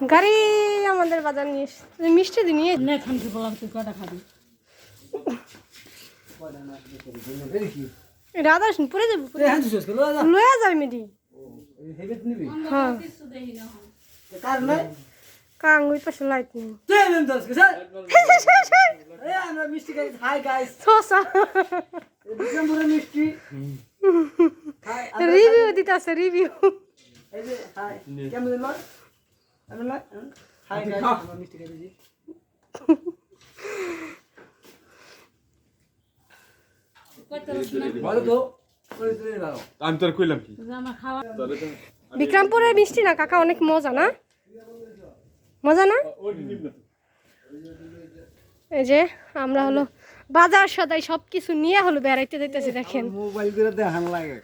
গাড়ি আমাদের বাজার নিয়ে মিষ্টি দিয়ে নিয়ে নে খানকে বললাম তুই কটা খাবি? রাধা শুন পরে যাব লয়া যাবে মেডি হ্যাঁ। কাং ওই পাশে লাইট নেই। শসা রিভিউ রিভিউ। কি যে আমার খাওয়া তোরে তো বিক্রমপুরের মিষ্টি না কাকা অনেক মজা না? মজা না? এই যে আমরা হলো বাজার সদাই সব কিছু নিয়ে হলো বেড়াইতে যাইতেছি দেখেন। মোবাইল করে দেখান লাগে।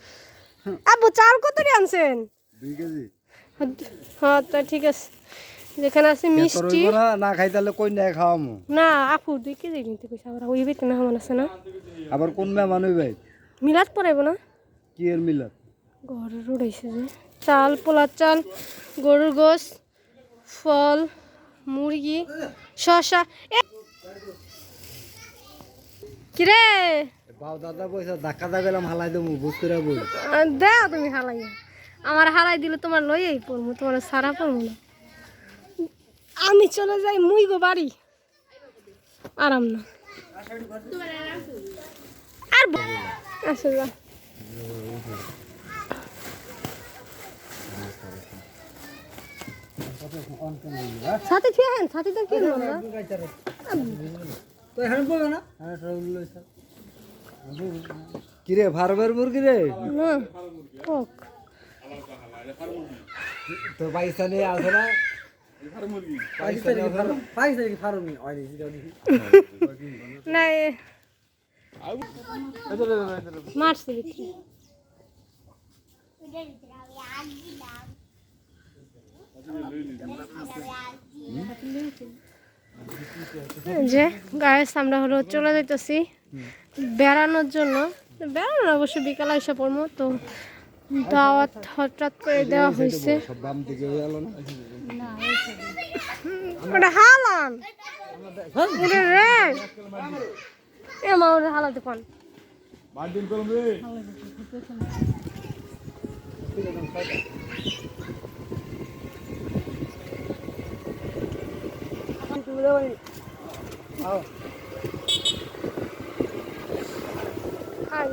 আব্বু চাল কত আনছেন? দুই কেজি। হ্যাঁ তো ঠিক আছে। যেখানে আছে মিষ্টি না না খাই তাহলে কই না খাওয়ামু? না আপু দুই কেজি নিতে কইছে আবার ওই বেতন মেহমান আছে না। আবার কোন মেহমান হইবে মিলাদ পরাইব না? কি এর মিলাত ঘরের উড়াইছে যে। চাল পোলার চাল গরুর গোস ফল মুরগি এ কিরে? বাউ দাদা পয়সা ধাক্কা দা গেলাম হালাই দেবো বুঝ করে দেও তুমি হালাই আমার হারাই দিলে তোমার লইয়াই পড়ব তোমার সারা পড়ব না। আমি চলে যাই মুই গো বাড়ি। আরাম না। আর আসো যা সাথে খেয়ে হেন সাথে তো কি বলব তো এখানে বলবে না। কিরে ফার্মের মুরগি রে? না তো পাকিস্তানি আছে না? মারছে যে গায়ের আমরা হলো চলে যাইতেছি। বেড়ানোর জন্য। বেড়ানোর অবশ্য বিকালে এসে পড়ব তো দাওয়াত হঠাৎ করে দেওয়া হয়েছে। হয়ে ওটা হালান রে এ মা ওটা হালাতে মারদিন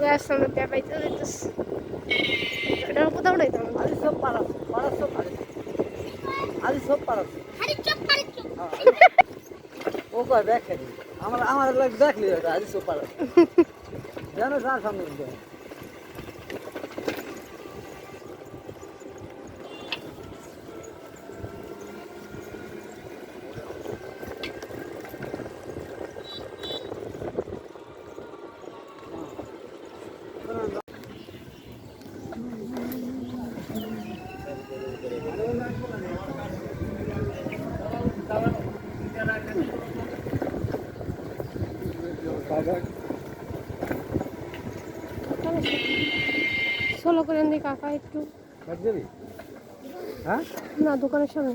করম রে আর গ্যাস সামনে পেপাইতে যাইতেছি এটা কোথাও উঠাইতাম না। আজ সব পারাস পারাস সব পারাস আজ সব পারাস ও কয় দেখে আমার আমার লাগ দেখলি আজ সব পারা জানো সামনে দিতে সোলো করেন দিই কাকা একটু। হ্যাঁ? না দোকানের সামনে।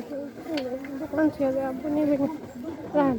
দোকান ছেড়ে দেয় আব্বু নেবে না রাখেন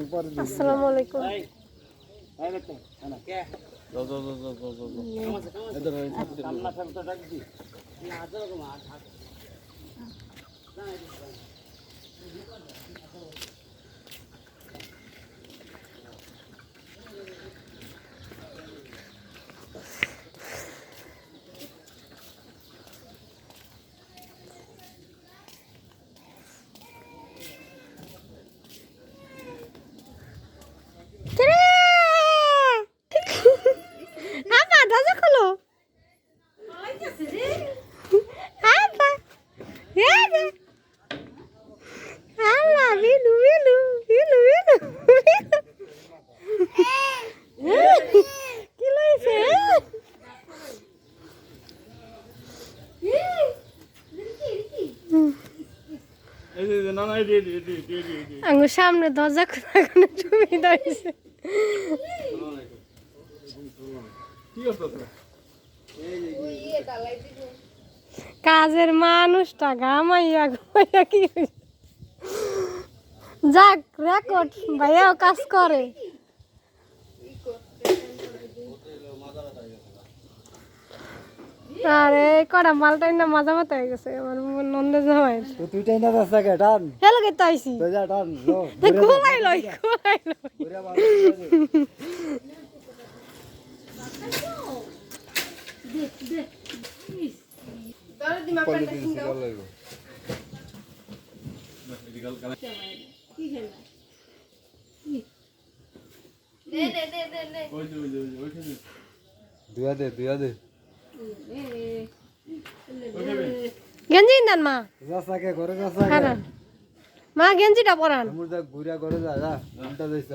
আসসালামু আলাইকুম। যাও যাও যাও যাও যাও যাও যাও কিরে আপা দরজা খোলো আপা এ দে আল্লাহ বিলু বিলু বিলু বিলু কি লইছে এই যে, এই যে, না না এই যে, এই যে, এই যে, এই যে, এই যে, এই যে। আঙ্গুর সামনে দরজা খোলা কোনো সুবিধা হয়েছে কাজের মানুষটা ঘামাইয়া ঘুমাইয়া কি যাক রেকর্ড ভাইয়াও কাজ করে। আরে কটা মালটাই না মাজা মাথা হয়ে গেছে আমার নন্দে জামাই। তো তুই যাস না কে টান। হেলো কে তাইছি তো যা টান লো খোলাই লই খোলাই লই। দুয়া দে দুয়া দে। গেঞ্জি দেন মা। যাস না কে ঘরে যাস না কে খারান মা গেঞ্জিটা পরান। মুর দা ঘুরে ঘরে যা যা ঘণ্টা যাইছ।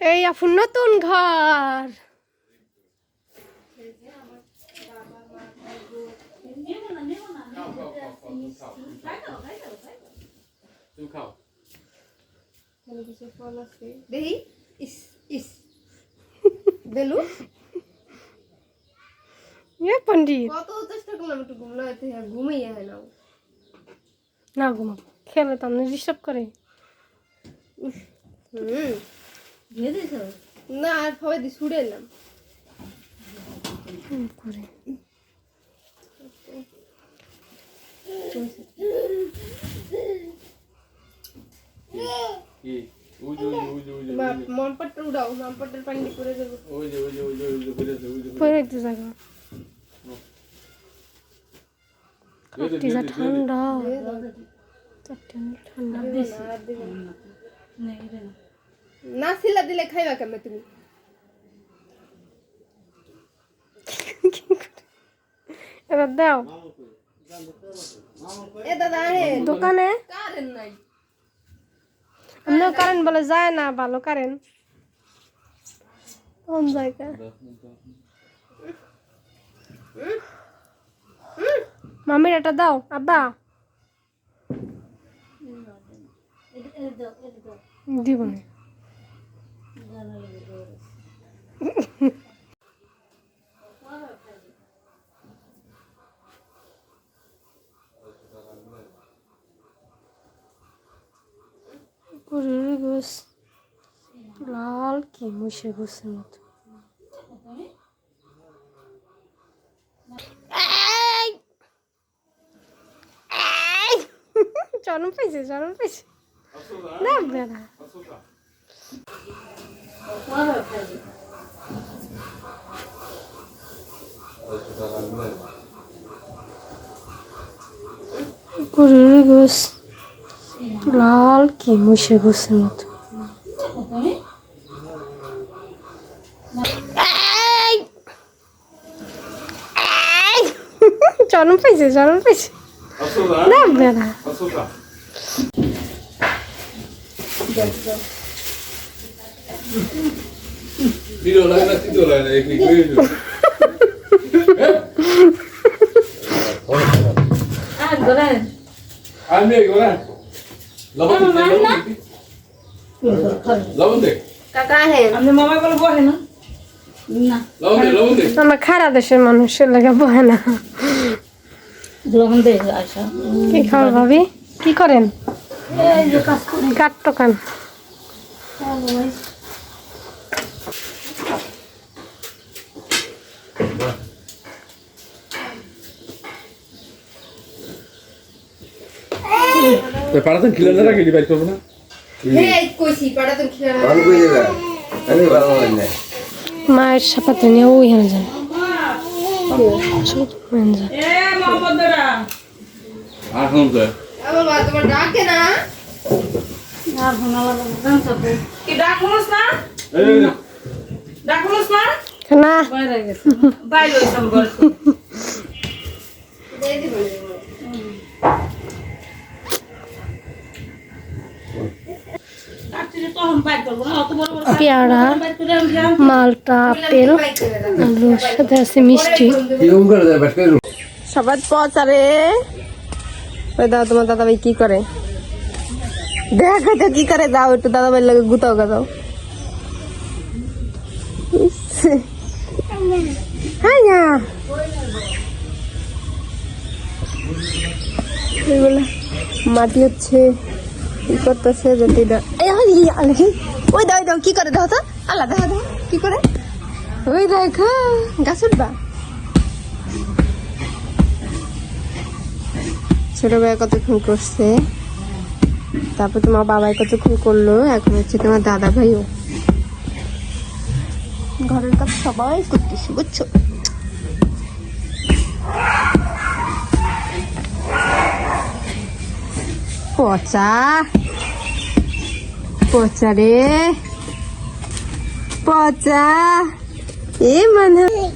এই আফুন নতুন ঘর। তুমি খাও ইস ইস। বেলু? এ পন্ডিত কত চেষ্টা করলাম একটু ঘুমলাতে ঘুমিয়ে হয় না। না ঘুমা খেলে তো আপনি ডিস্টার্ব করে। হুম না আর সবাই দিয়ে ছুড়ে এলাম। করে। কি? ওই যে, ওই যে, ওই যে, ওই যে, মা ওই যে, মন পাটটা উড়াও মন পাটটার পানি করে দেবো ওই যে, ওই যে, ওই যে, ওই যে, বেরিয়ে আছে, ওই যে, ঠান্ডা। ঠান্ডা না। সিলা দিলে খাইবা কেমন তুমি? এবার দাও। এ দাদা হে দোকানে? কারেন নাই। কারেন্ট বলে যায় না ভালো কারেন্ট। কোন জায়গা মামির এটা দাও আব্বা। দিব না। গরুর লাল কি মুসে গোসের মতো এই! এই! চরম পাইছে চরম পাইছে না বেড়া গরুর গোস লাল কি মুসে গোসের মতো এই! এই! চরম পাইছে চরম পাইছে আসোদা, না আমার খারা দেশের মানুষের লাগে বহে না। কি খাবার ভাবি? কি করেন? টোকান পাড়াতেন খিলে না রাখি বাইর করব না? মায়ের সাপাতে নিয়ে ওই হেন যান ছোট হেন তোমার ডাকে না। আর গান চাপো কি না? না? না। বাইরে গেছে। বাইরে দিবো পেয়ারা মালটা আপেল আলুর সাথে আছে মিষ্টি। সবাই পচারে। ওই দাও তোমার দাদা ভাই কি করে? দেখা তো কি করে যাও একটু দাদা ভাই লাগে গুতাও গাও হ্যাঁ এগুলো মাটি হচ্ছে কি করতেছে আলি, ওই দাও দাও কি করে দাও তো? আল্লাহ দাও দাও কি করে? ওই দেখো গাছ উঠবা? ছোট ভাই কত কতক্ষণ করছে? তারপর তোমার বাবাই কত কতক্ষণ করল? এখন হচ্ছে তোমার দাদা ভাইও। ঘরের কাজ সবাই করতেছে, বুঝছ? পচা। পচা রে। পচা। এ মানে